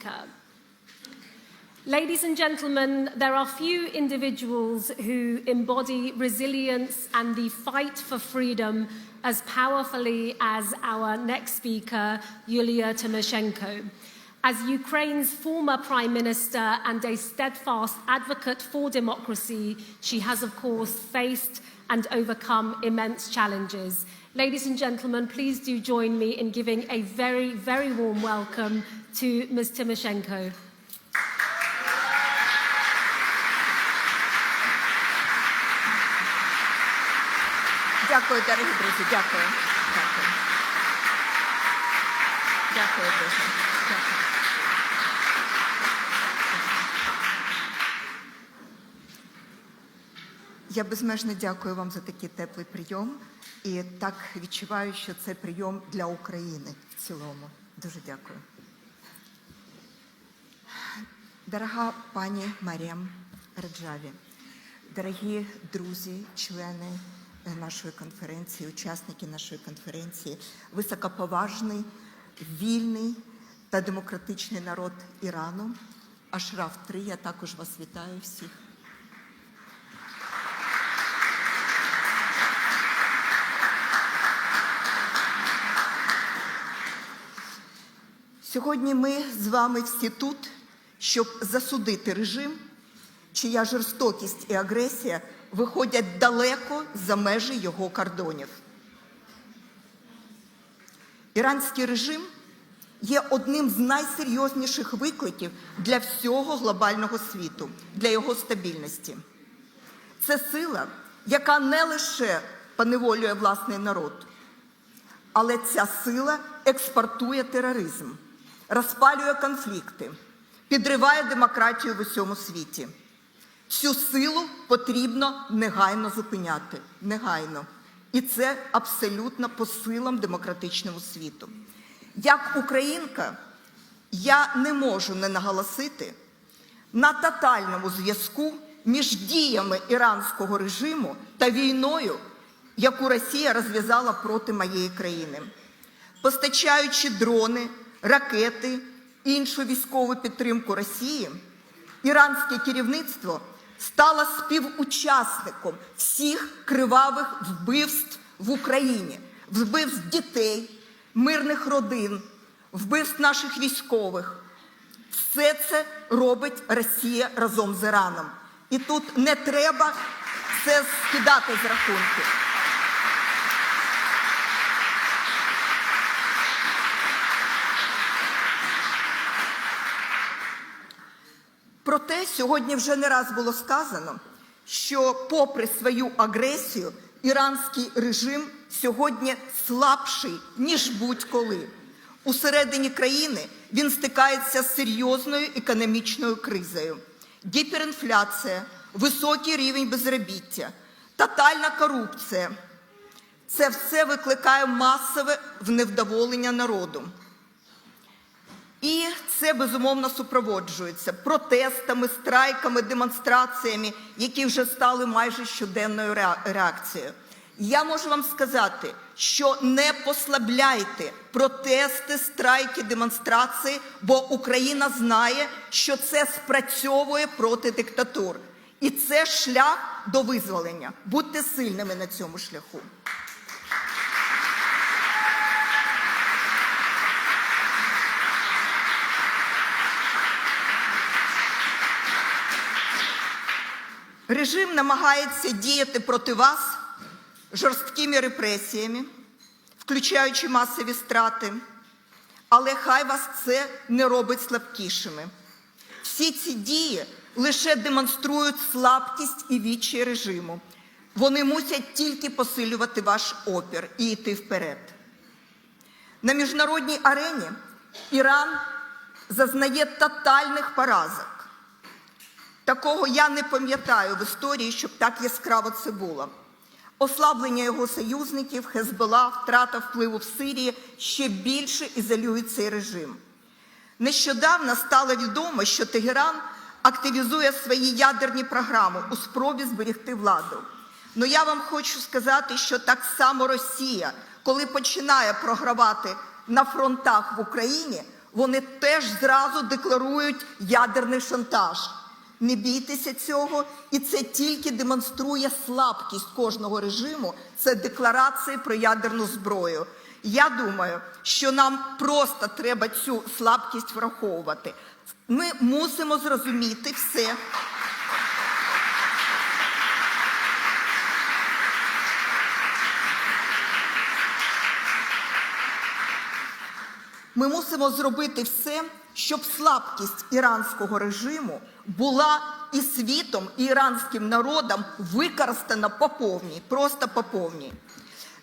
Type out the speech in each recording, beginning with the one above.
speaker. Ladies and gentlemen, there are few individuals who embody resilience and the fight for freedom as powerfully as our next speaker, Yulia Tymoshenko. As Ukraine's former prime minister and a steadfast advocate for democracy, she has, of course, faced and overcome immense challenges. Ladies and gentlemen, please do join me in giving a very, very warm welcome to Ms. Tymoshenko. Дякую, дорогі друзі. Дякую. Дякую. Дякую дуже. Я безмежно дякую вам за такий теплий прийом і так відчуваю, що це прийом для України в цілому. Дуже дякую. Дорога пані Маріам Раджаві, дорогі друзі, члени нашої конференції, учасники нашої конференції, високоповажний, вільний та демократичний народ Ірану. Ашраф 3, я також вас вітаю всіх. Сьогодні ми з вами всі тут, щоб засудити режим, чия жорстокість і агресія виходять далеко за межі його кордонів. Іранський режим є одним з найсерйозніших викликів для всього глобального світу, для його стабільності. Це сила, яка не лише поневолює власний народ, але ця сила експортує тероризм, розпалює конфлікти, підриває демократію в усьому світі. Цю силу потрібно негайно зупиняти. Негайно. І це абсолютно по силам демократичному світу. Як українка, я не можу не наголосити на тотальному зв'язку між діями іранського режиму та війною, яку Росія розв'язала проти моєї країни, постачаючи дрони, ракети, іншу військову підтримку Росії, іранське керівництво стало співучасником всіх кривавих вбивств в Україні, вбивств дітей, мирних родин, вбивств наших військових. Все це робить Росія разом з Іраном. І тут не треба це скидати з рахунків. Проте сьогодні вже не раз було сказано, що, попри свою агресію, іранський режим сьогодні слабший, ніж будь-коли. Усередині країни він стикається з серйозною економічною кризою. Гіперінфляція, високий рівень безробіття, тотальна корупція. Це все викликає масове невдоволення народу. І це безумовно супроводжується протестами, страйками, демонстраціями, які вже стали майже щоденною реакцією. Я можу вам сказати, що не послабляйте протести, страйки, демонстрації, бо Україна знає, що це спрацьовує проти диктатур. І це шлях до визволення. Будьте сильними на цьому шляху. Режим намагається діяти проти вас жорсткими репресіями, включаючи масові страти, але хай вас це не робить слабкішими. Всі ці дії лише демонструють слабкість і відчай режиму. Вони мусять тільки посилювати ваш опір і йти вперед. На міжнародній арені Іран зазнає тотальних поразок. Такого я не пам'ятаю в історії, щоб так яскраво це було. Ослаблення його союзників, Хезбола, втрата впливу в Сирії ще більше ізолює цей режим. Нещодавно стало відомо, що Тегеран активізує свої ядерні програми у спробі зберегти владу. Ну я вам хочу сказати, що так само Росія, коли починає програвати на фронтах в Україні, вони теж зразу декларують ядерний шантаж. Не бійтеся цього, і це тільки демонструє слабкість кожного режиму. Це декларації про ядерну зброю. Я думаю, що нам просто треба цю слабкість враховувати. Ми мусимо зрозуміти все. Ми мусимо зробити все, щоб слабкість іранського режиму була і світом, і іранським народом використана по повній, просто по повній.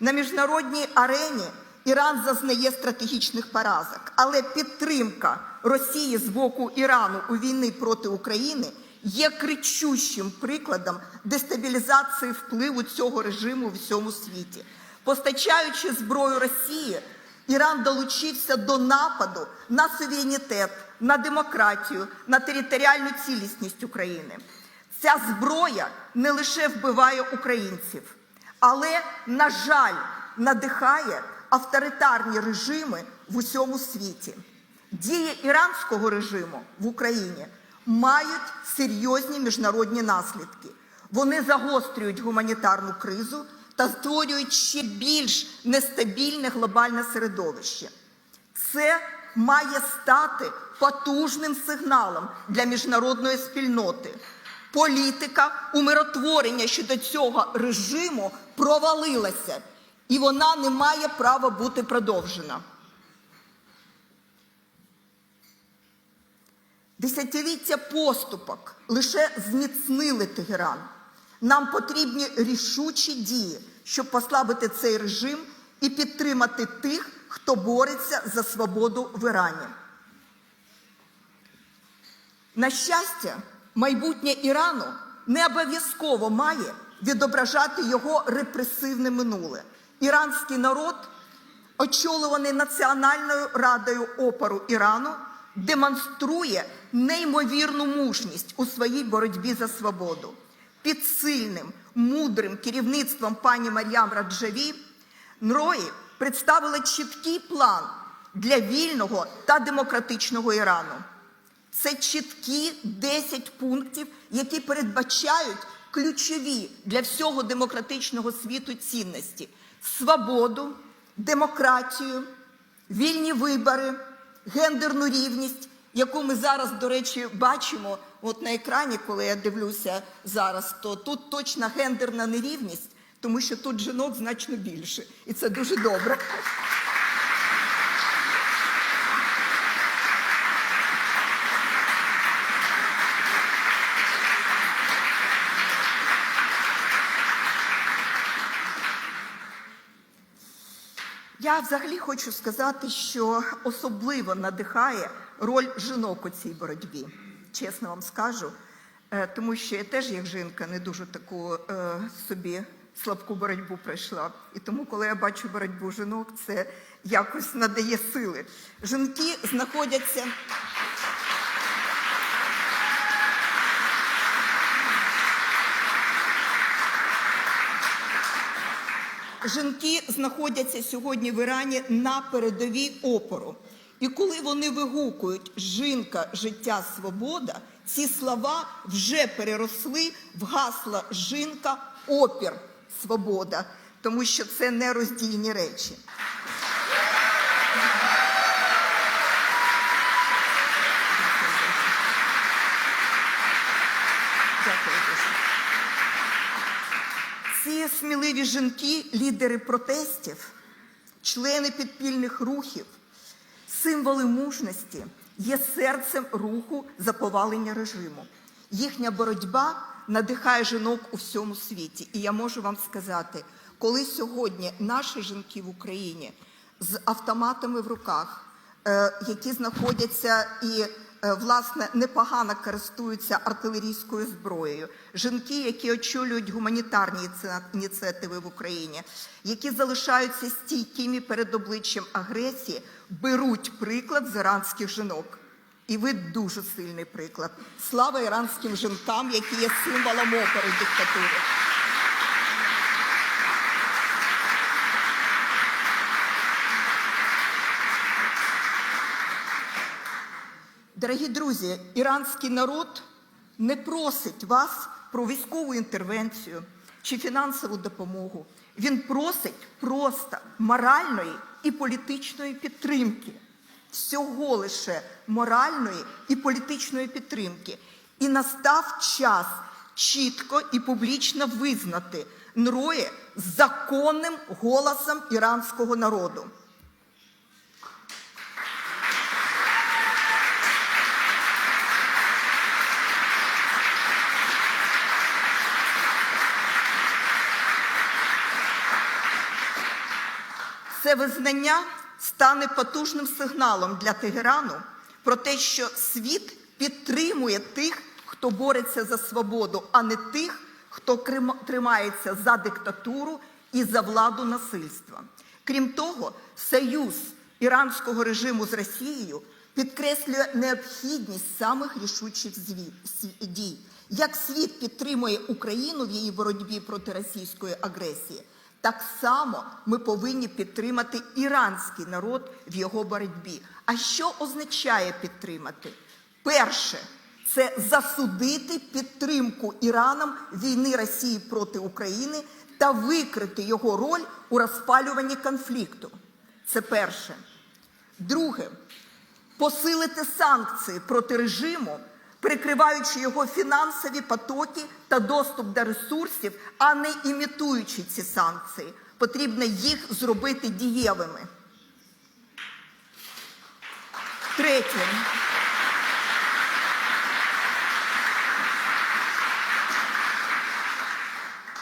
На міжнародній арені Іран зазнає стратегічних поразок, але підтримка Росії з боку Ірану у війни проти України є кричущим прикладом дестабілізації впливу цього режиму в всьому світі. Постачаючи зброю Росії, Іран долучився до нападу на суверенітет, на демократію, на територіальну цілісність України. Ця зброя не лише вбиває українців, але, на жаль, надихає авторитарні режими в усьому світі. Дії іранського режиму в Україні мають серйозні міжнародні наслідки. Вони загострюють гуманітарну кризу та створюють ще більш нестабільне глобальне середовище. Це має стати потужним сигналом для міжнародної спільноти. Політика умиротворення щодо цього режиму провалилася, і вона не має права бути продовжена. Десятиліття поступок лише зміцнили Тегеран. Нам потрібні рішучі дії, щоб послабити цей режим і підтримати тих, хто бореться за свободу в Ірані. На щастя, майбутнє Ірану не обов'язково має відображати його репресивне минуле. Іранський народ, очолюваний Національною радою опору Ірану, демонструє неймовірну мужність у своїй боротьбі за свободу. Під сильним, мудрим керівництвом пані Мар'ям Раджаві Нрої представили чіткий план для вільного та демократичного Ірану. Це чіткі 10 пунктів, які передбачають ключові для всього демократичного світу цінності: свободу, демократію, вільні вибори, гендерну рівність, яку ми зараз, до речі, бачимо от на екрані, коли я дивлюся зараз, то тут точна гендерна нерівність, тому що тут жінок значно більше, і це дуже добре. Я взагалі хочу сказати, що особливо надихає роль жінок у цій боротьбі. Чесно вам скажу, Е, тому що я теж, як жінка, не дуже таку е, собі слабку боротьбу пройшла. І тому, коли я бачу боротьбу жінок, це якось надає сили. Жінки знаходяться. Жінки знаходяться сьогодні в Ірані на передовій опору. І коли вони вигукують жінка, життя, свобода, ці слова вже переросли в гасло жінка, опір, свобода, тому що це нероздільні речі. Ці сміливі жінки, лідери протестів, члени підпільних рухів, символи мужності є серцем руху за повалення режиму. Їхня боротьба надихає жінок у всьому світі. І я можу вам сказати, коли сьогодні наші жінки в Україні з автоматами в руках, е, які знаходяться і власне непогано користуються артилерійською зброєю. Жінки, які очолюють гуманітарні ініціативи в Україні, які залишаються стійкими перед обличчям агресії, беруть приклад з іранських жінок. І ви дуже сильний приклад. Слава іранським жінкам, які є символом опори диктатури. Дорогі друзі, іранський народ не просить вас про військову інтервенцію чи фінансову допомогу. Він просить просто моральної і політичної підтримки. Всього лише моральної і політичної підтримки. І настав час чітко і публічно визнати НРОЄ законним голосом іранського народу. Це визнання стане потужним сигналом для Тегерану про те, що світ підтримує тих, хто бореться за свободу, а не тих, хто тримається за диктатуру і за владу насильства. Крім того, союз іранського режиму з Росією підкреслює необхідність самих рішучих дій. Як світ підтримує Україну в її боротьбі проти російської агресії, так само ми повинні підтримати іранський народ в його боротьбі. А що означає підтримати? Перше це засудити підтримку Іраном війни Росії проти України та викрити його роль у розпалюванні конфлікту. Це перше. Друге посилити санкції проти режиму, прикриваючи його фінансові потоки та доступ до ресурсів, а не імітуючи ці санкції. Потрібно їх зробити дієвими. Третє.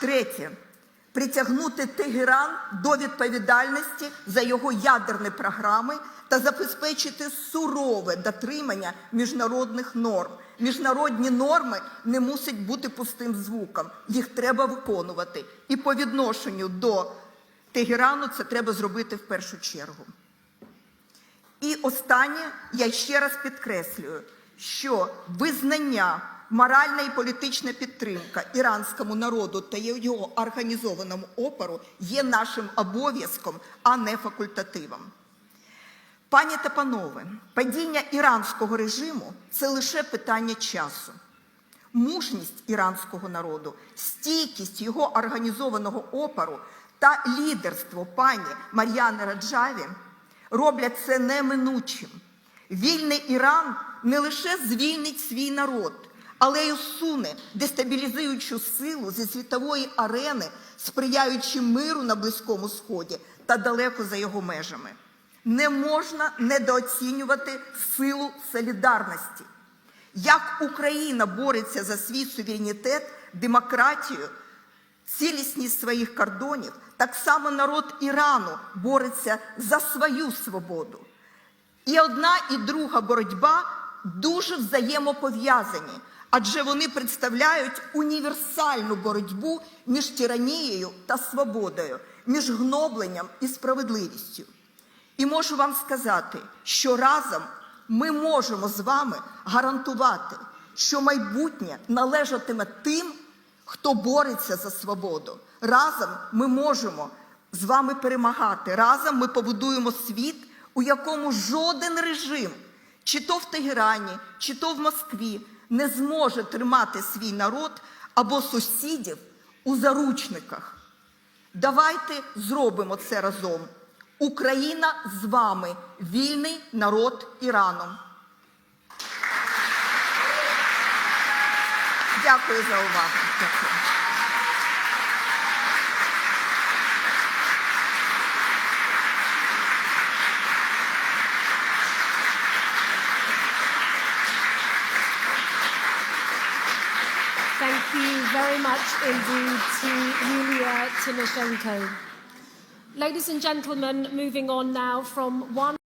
Третє. Притягнути Тегеран до відповідальності за його ядерні програми та забезпечити сурове дотримання міжнародних норм. Міжнародні норми не мусять бути пустим звуком, їх треба виконувати. І по відношенню до Тегерану це треба зробити в першу чергу. І останнє, я ще раз підкреслюю, що визнання, моральна і політична підтримка іранському народу та його організованому опору є нашим обов'язком, а не факультативом. Пані та панове, падіння іранського режиму це лише питання часу. Мужність іранського народу, стійкість його організованого опору та лідерство пані Мар'яни Раджаві роблять це неминучим. Вільний Іран не лише звільнить свій народ, але й усуне дестабілізуючу силу зі світової арени, сприяючи миру на Близькому Сході та далеко за його межами. Не можна недооцінювати силу солідарності. Як Україна бореться за свій суверенітет, демократію, цілісність своїх кордонів, так само народ Ірану бореться за свою свободу. І одна і друга боротьба дуже взаємопов'язані, адже вони представляють універсальну боротьбу між тиранією та свободою, між гнобленням і справедливістю. І можу вам сказати, що разом ми можемо з вами гарантувати, що майбутнє належатиме тим, хто бореться за свободу. Разом ми можемо з вами перемагати. Разом ми побудуємо світ, у якому жоден режим, чи то в Тегерані, чи то в Москві, не зможе тримати свій народ або сусідів у заручниках. Давайте зробимо це разом. Україна з вами, вільний народ Ірану. Дякую за увагу. Дякую. Thank you very much indeed to Yulia Tymoshenko. Ladies and gentlemen, moving on now from one